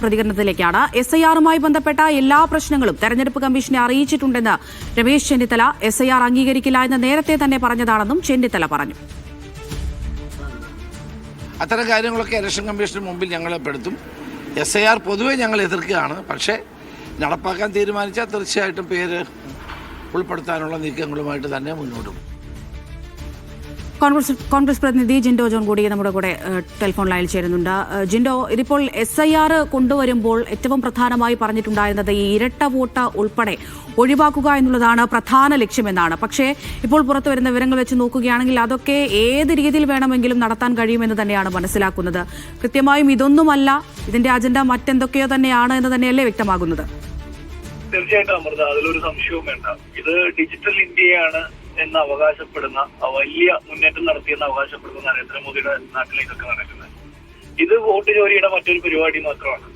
പ്രതികരണത്തിലേക്കാണ്. S I ആറുമായി ബന്ധപ്പെട്ട എല്ലാ പ്രശ്നങ്ങളും തെരഞ്ഞെടുപ്പ് കമ്മീഷനെ അറിയിച്ചിട്ടുണ്ടെന്ന് Ramesh Chennithala S I R അംഗീകരിക്കില്ല എന്ന് നേരത്തെ തന്നെ പറഞ്ഞതാണെന്നും ചെന്നിത്തല പറഞ്ഞു. അത്തരം കാര്യങ്ങളൊക്കെ ഇലക്ഷൻ കമ്മീഷന് മുമ്പിൽ ഞങ്ങളെ പെടുത്തും. എസ് ഐ ആർ പൊതുവെ ഞങ്ങൾ എതിർക്കുകയാണ്. പക്ഷേ നടപ്പാക്കാൻ തീരുമാനിച്ചാൽ തീർച്ചയായിട്ടും പേര് ഉൾപ്പെടുത്താനുള്ള നീക്കങ്ങളുമായിട്ട് തന്നെ മുന്നോട്ട് പോകും കോൺഗ്രസ് കോൺഗ്രസ് പ്രതിനിധി ജിൻഡോ ജോൺ കൂടി നമ്മുടെ കൂടെ ടെലിഫോൺ ലൈനിൽ ചേരുന്നുണ്ട്. ജിൻഡോ ഇതിപ്പോൾ എസ് ഐ ആർ കൊണ്ടുവരുമ്പോൾ ഏറ്റവും പ്രധാനമായി പറഞ്ഞിട്ടുണ്ടായിരുന്നത് ഈ ഇരട്ട വോട്ട് ഉൾപ്പെടെ ഒഴിവാക്കുക എന്നുള്ളതാണ് പ്രധാന ലക്ഷ്യമെന്നാണ്. പക്ഷേ ഇപ്പോൾ പുറത്തു വരുന്ന വിവരങ്ങൾ വെച്ച് നോക്കുകയാണെങ്കിൽ അതൊക്കെ ഏത് രീതിയിൽ വേണമെങ്കിലും നടത്താൻ കഴിയുമെന്ന് തന്നെയാണ് മനസ്സിലാക്കുന്നത്. കൃത്യമായും ഇതൊന്നുമല്ല ഇതിന്റെ അജണ്ട മറ്റെന്തൊക്കെയോ തന്നെയാണ് എന്ന് തന്നെയല്ലേ വ്യക്തമാകുന്നത്. തീർച്ചയായിട്ടും അമൃത അതിലൊരു സംശയവും വേണ്ട. ഇത് ഡിജിറ്റൽ ഇന്ത്യയാണ് എന്ന് അവകാശപ്പെടുന്ന വലിയ മുന്നേറ്റം നടത്തിയെന്ന് അവകാശപ്പെടുന്ന നരേന്ദ്രമോദിയുടെ നാട്ടിലേക്കൊക്കെ നടക്കുന്നത്. ഇത് വോട്ട് ജോലിയുടെ മറ്റൊരു പരിപാടി മാത്രമാണ്.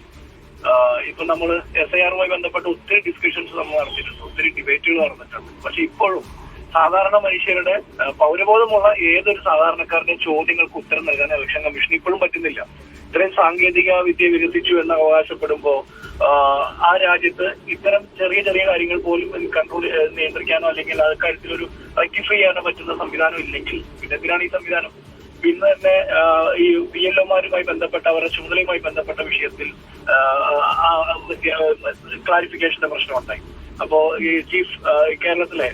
ഇപ്പൊ നമ്മൾ എസ് ഐ ആറുമായി ബന്ധപ്പെട്ട് ഒത്തിരി ഡിസ്കഷൻസ് നമ്മൾ നടത്തിയിട്ടുണ്ട്. ഒത്തിരി ഡിബേറ്റുകൾ നടന്നിട്ടുണ്ട്. പക്ഷെ ഇപ്പോഴും സാധാരണ മനുഷ്യരുടെ പൗരബോധമുള്ള ഏതൊരു സാധാരണക്കാരന്റെ ചോദ്യങ്ങൾക്ക് ഉത്തരം നൽകാൻ ഇലക്ഷൻ കമ്മീഷൻ ഇപ്പോഴും പറ്റുന്നില്ല. ഇത്രയും സാങ്കേതിക വിദ്യ വികസിച്ചു എന്ന് അവകാശപ്പെടുമ്പോ ആ രാജ്യത്ത് ഇത്തരം ചെറിയ ചെറിയ കാര്യങ്ങൾ പോലും കൺട്രോൾ നിയന്ത്രിക്കാനോ അല്ലെങ്കിൽ ആ കാര്യത്തിൽ ഒരു റെക്ടിഫൈ ചെയ്യാനോ പറ്റുന്ന സംവിധാനം ഇല്ലെങ്കിൽ പിന്നെ എന്തിനാണ് ഈ സംവിധാനം? ഇന്ന് തന്നെ ഈ പി എൽ ഒമാരുമായി ബന്ധപ്പെട്ട അവരുടെ ചുമതലയുമായി ബന്ധപ്പെട്ട വിഷയത്തിൽ ക്ലാരിഫിക്കേഷന്റെ പ്രശ്നമുണ്ടായി. അപ്പോ ഈ ചീഫ് കേരളത്തിലെ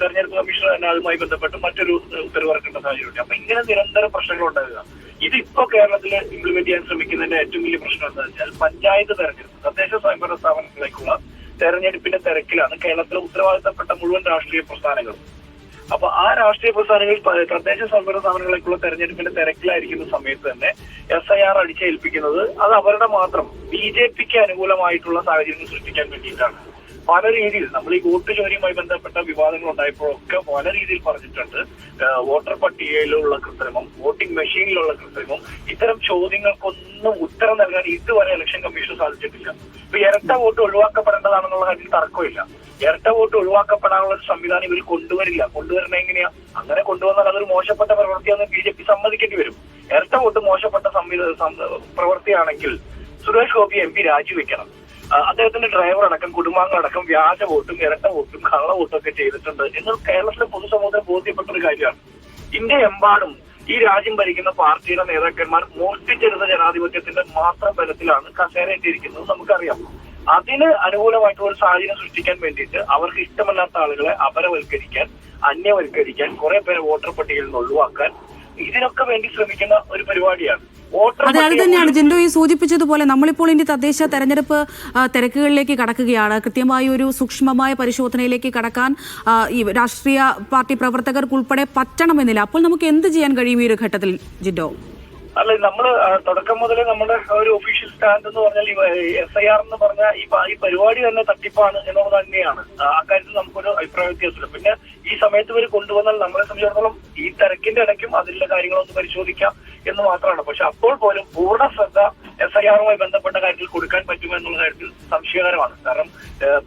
തെരഞ്ഞെടുപ്പ് കമ്മീഷണർ തന്നെ അതുമായി ബന്ധപ്പെട്ട് മറ്റൊരു ഉത്തരവ് ഇറക്കേണ്ട സാഹചര്യമുണ്ട്. അപ്പൊ ഇങ്ങനെ നിരന്തര പ്രശ്നങ്ങൾ ഉണ്ടാകുക. ഇതിപ്പോ കേരളത്തിൽ ഇംപ്ലിമെന്റ് ചെയ്യാൻ ശ്രമിക്കുന്നതിന്റെ ഏറ്റവും വലിയ പ്രശ്നം എന്താ വെച്ചാൽ പഞ്ചായത്ത് തെരഞ്ഞെടുപ്പ് തദ്ദേശ സ്വയംഭരണ സ്ഥാപനങ്ങളിലേക്കുള്ള തെരഞ്ഞെടുപ്പിന്റെ തിരക്കിലാണ് കേരളത്തിലെ ഉത്തരവാദിത്തപ്പെട്ട മുഴുവൻ രാഷ്ട്രീയ പ്രസ്ഥാനങ്ങളും. അപ്പൊ ആ രാഷ്ട്രീയ പ്രസ്ഥാനങ്ങൾ തദ്ദേശ സ്വയംഭരണ സ്ഥാപനങ്ങളേക്കുള്ള തെരഞ്ഞെടുപ്പിന്റെ തിരക്കിലായിരിക്കുന്ന സമയത്ത് തന്നെ എസ് ഐ ആർ അടിച്ചേൽപ്പിക്കുന്നത് അത് അവരുടെ മാത്രം ബി ജെ പിക്ക് അനുകൂലമായിട്ടുള്ള സാഹചര്യങ്ങൾ സൃഷ്ടിക്കാൻ വേണ്ടിയിട്ടാണ്. പല രീതിയിൽ നമ്മൾ ഈ വോട്ട് ചോരിയുമായി ബന്ധപ്പെട്ട വിവാദങ്ങൾ ഉണ്ടായപ്പോഴൊക്കെ പല രീതിയിൽ പറഞ്ഞിട്ടുണ്ട്. വോട്ടർ പട്ടികയിലുള്ള കൃത്രിമം വോട്ടിംഗ് മെഷീനിലുള്ള കൃത്രിമം ഇത്തരം ചോദ്യങ്ങൾക്കൊന്നും ഉത്തരം നൽകാൻ ഇതുവരെ ഇലക്ഷൻ കമ്മീഷൻ സാധിച്ചിട്ടില്ല. ഇപ്പൊ ഇരട്ട വോട്ട് ഒഴിവാക്കപ്പെടേണ്ടതാണെന്നുള്ള കാര്യത്തിൽ തർക്കമില്ല. ഇരട്ട വോട്ട് ഒഴിവാക്കപ്പെടാനുള്ള ഒരു സംവിധാനം ഇവർ കൊണ്ടുവരില്ല. കൊണ്ടുവരണ എങ്ങനെയാ? അങ്ങനെ കൊണ്ടുവന്നാൽ അതൊരു മോശപ്പെട്ട പ്രവൃത്തിയാണെന്ന് ബി ജെ പി സമ്മതിക്കേണ്ടി വരും. ഇരട്ട വോട്ട് മോശപ്പെട്ട സംവിധ സം- പ്രവൃത്തിയാണെങ്കിൽ സുരേഷ് ഗോപി എം പി രാജിവെക്കണം. അദ്ദേഹത്തിന്റെ ഡ്രൈവർ അടക്കം കുടുംബാംഗം അടക്കം വ്യാജ വോട്ടും ഇരട്ട വോട്ടും കള്ള വോട്ടും ഒക്കെ ചെയ്തിട്ടുണ്ട്. എന്ന് കേരളത്തിലെ പൊതുസമൂഹത്തെ ബോധ്യപ്പെട്ട ഒരു കാര്യമാണ്. ഇന്ത്യ എമ്പാടും ഈ രാജ്യം ഭരിക്കുന്ന പാർട്ടിയുടെ നേതാക്കന്മാർ മോഷ്ടിച്ചെടുത്ത ജനാധിപത്യത്തിന്റെ മാത്രം ബലത്തിലാണ് കസേരയിട്ടിരിക്കുന്നത് നമുക്കറിയാം. അതിന് അനുകൂലമായിട്ടുള്ള ഒരു സാഹചര്യം സൃഷ്ടിക്കാൻ വേണ്ടിയിട്ട് അവർക്ക് ഇഷ്ടമല്ലാത്ത ആളുകളെ അപരവൽക്കരിക്കാൻ അന്യവൽക്കരിക്കാൻ കുറെ പേരെ വോട്ടർ പട്ടികയിൽ നിന്ന് ഒഴിവാക്കാൻ ഇതിനൊക്കെ വേണ്ടി ശ്രമിക്കുന്ന ഒരു പരിപാടിയാണ്. അതെ അത് തന്നെയാണ്. ജിൻഡോ ഈ സൂചിപ്പിച്ചതുപോലെ നമ്മളിപ്പോൾ ഇനി തദ്ദേശ തെരഞ്ഞെടുപ്പ് തിരക്കുകളിലേക്ക് കടക്കുകയാണ്. കൃത്യമായി ഒരു സൂക്ഷ്മമായ പരിശോധനയിലേക്ക് കടക്കാൻ ഈ രാഷ്ട്രീയ പാർട്ടി പ്രവർത്തകർക്കുൾപ്പെടെ പറ്റണമെന്നില്ല. അപ്പോൾ നമുക്ക് എന്ത് ചെയ്യാൻ കഴിയും ഈ ഒരു ഘട്ടത്തിൽ ജിൻഡോ? അല്ല നമ്മൾ തുടക്കം മുതലേ നമ്മുടെ ഒരു ഒഫീഷ്യൽ സ്റ്റാൻഡ് എന്ന് പറഞ്ഞാൽ എസ് ഐ ആർ എന്ന് പറഞ്ഞ ഈ ഈ പരിപാടി തന്നെ തട്ടിപ്പാണ് എന്നുള്ളത് തന്നെയാണ്. അക്കാര്യത്തിൽ നമുക്കൊരു അഭിപ്രായ വ്യത്യാസമില്ല. പിന്നെ ഈ സമയത്ത് ഇവർ കൊണ്ടുവന്നാൽ നമ്മളെ സംബന്ധിച്ചിടത്തോളം ഈ തിരക്കിന്റെ ഇടയ്ക്കും അതിലുള്ള കാര്യങ്ങളൊന്ന് പരിശോധിക്കാം എന്ന് മാത്രമാണ്. പക്ഷെ അപ്പോൾ പോലും പൂർണ ശ്രദ്ധ എസ് ഐ ആറുമായി ബന്ധപ്പെട്ട കാര്യത്തിൽ കൊടുക്കാൻ പറ്റുമോ എന്നുള്ള കാര്യത്തിൽ സംശയകരമാണ്. കാരണം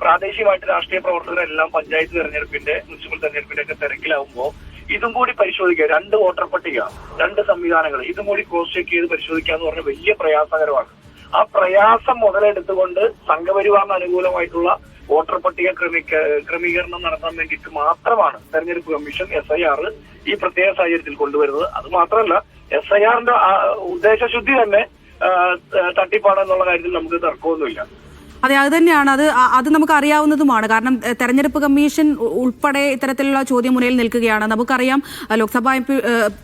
പ്രാദേശികമായിട്ട് രാഷ്ട്രീയ പ്രവർത്തകരെല്ലാം പഞ്ചായത്ത് തെരഞ്ഞെടുപ്പിന്റെ മുനിസിപ്പൽ തെരഞ്ഞെടുപ്പിന്റെ ഒക്കെ തിരക്കിലാവുമ്പോൾ ഇതും കൂടി പരിശോധിക്കുക. രണ്ട് വോട്ടർ പട്ടിക രണ്ട് സംവിധാനങ്ങൾ. ഇതും കൂടി ക്രോസ് ചെക്ക് ചെയ്ത് പരിശോധിക്കുക എന്ന് പറഞ്ഞാൽ വലിയ പ്രയാസകരമാണ്. ആ പ്രയാസം മുതലെടുത്തുകൊണ്ട് സംഘപരിവാറിന് അനുകൂലമായിട്ടുള്ള വോട്ടർ പട്ടിക ക്രമീ ക്രമീകരണം നടത്താൻ വേണ്ടിയിട്ട് മാത്രമാണ് തെരഞ്ഞെടുപ്പ് കമ്മീഷൻ എസ് ഐ ആർ ഈ പ്രത്യേക സാഹചര്യത്തിൽ കൊണ്ടുവരുന്നത്. അത് മാത്രമല്ല എസ് ഐ ആറിന്റെ ഉദ്ദേശശുദ്ധി തന്നെ തട്ടിപ്പാണെന്നുള്ള കാര്യത്തിൽ നമുക്ക് തർക്കമൊന്നുമില്ല. അതെ അത് തന്നെയാണ്. അത് അത് നമുക്ക് അറിയാവുന്നതുമാണ് കാരണം തെരഞ്ഞെടുപ്പ് കമ്മീഷൻ ഉൾപ്പെടെ ഇത്തരത്തിലുള്ള ചോദ്യമുനയിൽ നിൽക്കുകയാണ്. നമുക്കറിയാം ലോക്സഭാ എം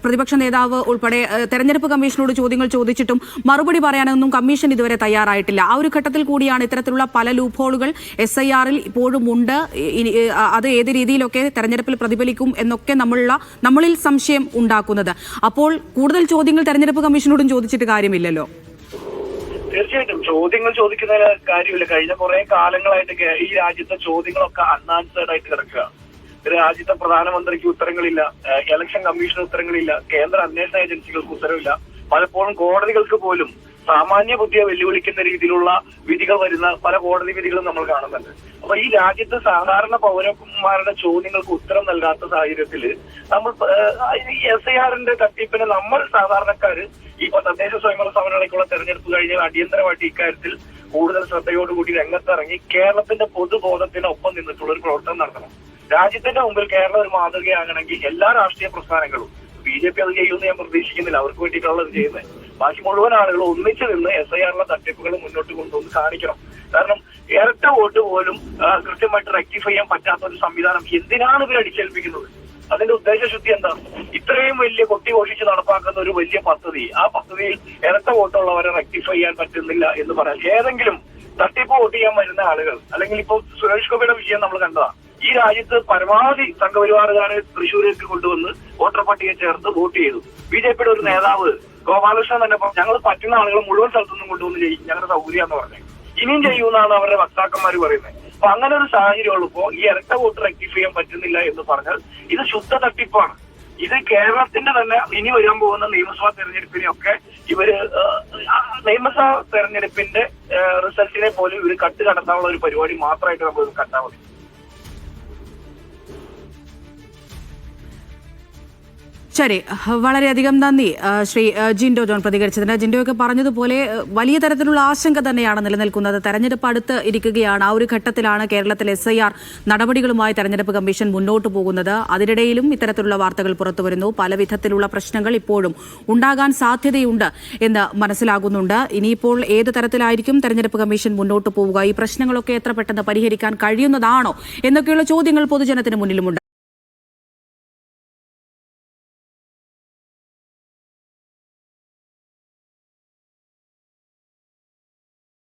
പ്രതിപക്ഷ നേതാവ് ഉൾപ്പെടെ തെരഞ്ഞെടുപ്പ് കമ്മീഷനോട് ചോദ്യങ്ങൾ ചോദിച്ചിട്ടും മറുപടി പറയാനൊന്നും കമ്മീഷൻ ഇതുവരെ തയ്യാറായിട്ടില്ല. ആ ഒരു ഘട്ടത്തിൽ കൂടിയാണ് ഇത്തരത്തിലുള്ള പല ലൂപ്പ് ഹോളുകൾ എസ് ഐ ആറിൽ ഇപ്പോഴും ഉണ്ട്. അത് ഏത് രീതിയിലൊക്കെ തെരഞ്ഞെടുപ്പിൽ പ്രതിഫലിക്കും എന്നൊക്കെ നമ്മളുള്ള നമ്മളിൽ സംശയം ഉണ്ടാക്കുന്നത്. അപ്പോൾ കൂടുതൽ ചോദ്യങ്ങൾ തെരഞ്ഞെടുപ്പ് കമ്മീഷനോടും ചോദിച്ചിട്ട് കാര്യമില്ലല്ലോ. തീർച്ചയായിട്ടും. ചോദ്യങ്ങൾ ചോദിക്കുന്നതിന് കാര്യമില്ല. കഴിഞ്ഞ കുറെ കാലങ്ങളായിട്ട് ഈ രാജ്യത്തെ ചോദ്യങ്ങളൊക്കെ അൺആൻസേർഡ് ആയിട്ട് കിടക്കുക രാജ്യത്തെ പ്രധാനമന്ത്രിക്ക് ഉത്തരങ്ങളില്ല ഇലക്ഷൻ കമ്മീഷന് ഉത്തരങ്ങളില്ല കേന്ദ്ര അന്വേഷണ ഏജൻസികൾക്ക് ഉത്തരവില്ല. പലപ്പോഴും കോടതികൾക്ക് പോലും സാമാന്യ ബുദ്ധിയെ വെല്ലുവിളിക്കുന്ന രീതിയിലുള്ള വിധികൾ വരുന്ന പല കോടതി വിധികളും നമ്മൾ കാണുന്നുണ്ട്. അപ്പൊ ഈ രാജ്യത്ത് സാധാരണ പൗരന്മാരുടെ ചോദ്യങ്ങൾക്ക് ഉത്തരം നൽകാത്ത സാഹചര്യത്തിൽ നമ്മൾ എസ് ഐ ആറിന്റെ തട്ടിപ്പിന് നമ്മൾ സാധാരണക്കാര് ഇപ്പൊ തദ്ദേശ സ്വയംഭരണ സ്ഥാപനങ്ങളിലേക്കുള്ള തെരഞ്ഞെടുപ്പ് കഴിഞ്ഞാൽ അടിയന്തരമായിട്ട് ഇക്കാര്യത്തിൽ കൂടുതൽ ശ്രദ്ധയോടുകൂടി രംഗത്തിറങ്ങി കേരളത്തിന്റെ പൊതുബോധത്തിനൊപ്പം നിന്നിട്ടുള്ള ഒരു പ്രവർത്തനം നടത്തണം. രാജ്യത്തിന്റെ മുമ്പിൽ കേരളം ഒരു മാതൃകയാകണമെങ്കിൽ എല്ലാ രാഷ്ട്രീയ പ്രസ്ഥാനങ്ങളും ബി ജെ പി അത് ചെയ്യുമെന്ന് ഞാൻ പ്രതീക്ഷിക്കുന്നില്ല. അവർക്ക് വേണ്ടിയിട്ടുള്ളത് ചെയ്യുന്നത്. ബാക്കി മുഴുവൻ ആളുകളും ഒന്നിച്ചു നിന്ന് എസ് ഐ ആറിലെ തട്ടിപ്പുകൾ മുന്നോട്ട് കൊണ്ടുവന്ന് കാണിക്കണം. കാരണം ഇരട്ട വോട്ട് പോലും കൃത്യമായിട്ട് റെക്ടിഫൈ ചെയ്യാൻ പറ്റാത്ത ഒരു സംവിധാനം എന്തിനാണ് ഇവർ അടിച്ചേൽപ്പിക്കുന്നത്? അതിന്റെ ഉദ്ദേശശുദ്ധി എന്താണ്? ഇത്രയും വലിയ കൊട്ടിഘോഷിച്ച് നടപ്പാക്കുന്ന ഒരു വലിയ പദ്ധതി ആ പദ്ധതിയിൽ ഇരട്ട വോട്ടുള്ളവരെ റെക്ടിഫൈ ചെയ്യാൻ പറ്റുന്നില്ല എന്ന് പറയാൻ ഏതെങ്കിലും തട്ടിപ്പ് വോട്ട് ചെയ്യാൻ വരുന്ന ആളുകൾ അല്ലെങ്കിൽ ഇപ്പോൾ സുരേഷ് ഗോപിയുടെ വിഷയം നമ്മൾ കണ്ടതാണ്. ഈ രാജ്യത്ത് പരമാവധി സംഘപരിവാറുകാരെ തൃശ്ശൂരേക്ക് കൊണ്ടുവന്ന് വോട്ടർ പട്ടിക ചേർത്ത് വോട്ട് ചെയ്തു. ബി ജെ പിയുടെ ഒരു നേതാവ് ഗോപാലകൃഷ്ണൻ തന്നെ ഞങ്ങൾ പറ്റുന്ന ആളുകൾ മുഴുവൻ സ്ഥലത്തുനിന്നും കൊണ്ടുവന്ന് ചെയ്യും ഞങ്ങളുടെ സൗകര്യം എന്ന് പറഞ്ഞു. ഇനിയും ചെയ്യുമെന്നാണ് അവരുടെ വക്താക്കന്മാർ പറയുന്നത്. അപ്പൊ അങ്ങനെ ഒരു സാഹചര്യം ഉള്ളപ്പോ ഈ ഇരട്ട വോട്ട് റെക്ടിഫൈ ചെയ്യാൻ പറ്റുന്നില്ല എന്ന് പറഞ്ഞാൽ ഇത് ശുദ്ധ തട്ടിപ്പാണ്. ഇത് കേരളത്തിന്റെ തന്നെ ഇനി വരാൻ പോകുന്ന നിയമസഭാ തെരഞ്ഞെടുപ്പിനെയൊക്കെ ഇവർ നിയമസഭാ തെരഞ്ഞെടുപ്പിന്റെ റിസൾട്ടിനെ പോലും ഇവർ കട്ട് കടത്താനുള്ള ഒരു പരിപാടി മാത്രമായിട്ട് നമ്മൾ കണ്ടാൽ മതി. ശരി വളരെയധികം നന്ദി ശ്രീ ജിൻഡോ ജോൺ പ്രതികരിച്ചതിന്. ജിൻഡോയൊക്കെ പറഞ്ഞതുപോലെ വലിയ തരത്തിലുള്ള ആശങ്ക തന്നെയാണ് നിലനിൽക്കുന്നത്. തെരഞ്ഞെടുപ്പ് അടുത്ത് ഇരിക്കുകയാണ്. ആ ഒരു ഘട്ടത്തിലാണ് കേരളത്തിൽ എസ് ഐ ആർ നടപടികളുമായി തെരഞ്ഞെടുപ്പ് കമ്മീഷൻ മുന്നോട്ട് പോകുന്നത്. അതിനിടയിലും ഇത്തരത്തിലുള്ള വാർത്തകൾ പുറത്തുവരുന്നു പല വിധത്തിലുള്ള പ്രശ്നങ്ങൾ ഇപ്പോഴും ഉണ്ടാകാൻ സാധ്യതയുണ്ട് എന്ന് മനസ്സിലാകുന്നുണ്ട്. ഇനിയിപ്പോൾ ഏത് തരത്തിലായിരിക്കും തെരഞ്ഞെടുപ്പ് കമ്മീഷൻ മുന്നോട്ട് പോവുക? ഈ പ്രശ്നങ്ങളൊക്കെ എത്ര പെട്ടെന്ന് പരിഹരിക്കാൻ കഴിയുന്നതാണോ? എന്നൊക്കെയുള്ള ചോദ്യങ്ങൾ പൊതുജനത്തിന് മുന്നിലുമുണ്ട്.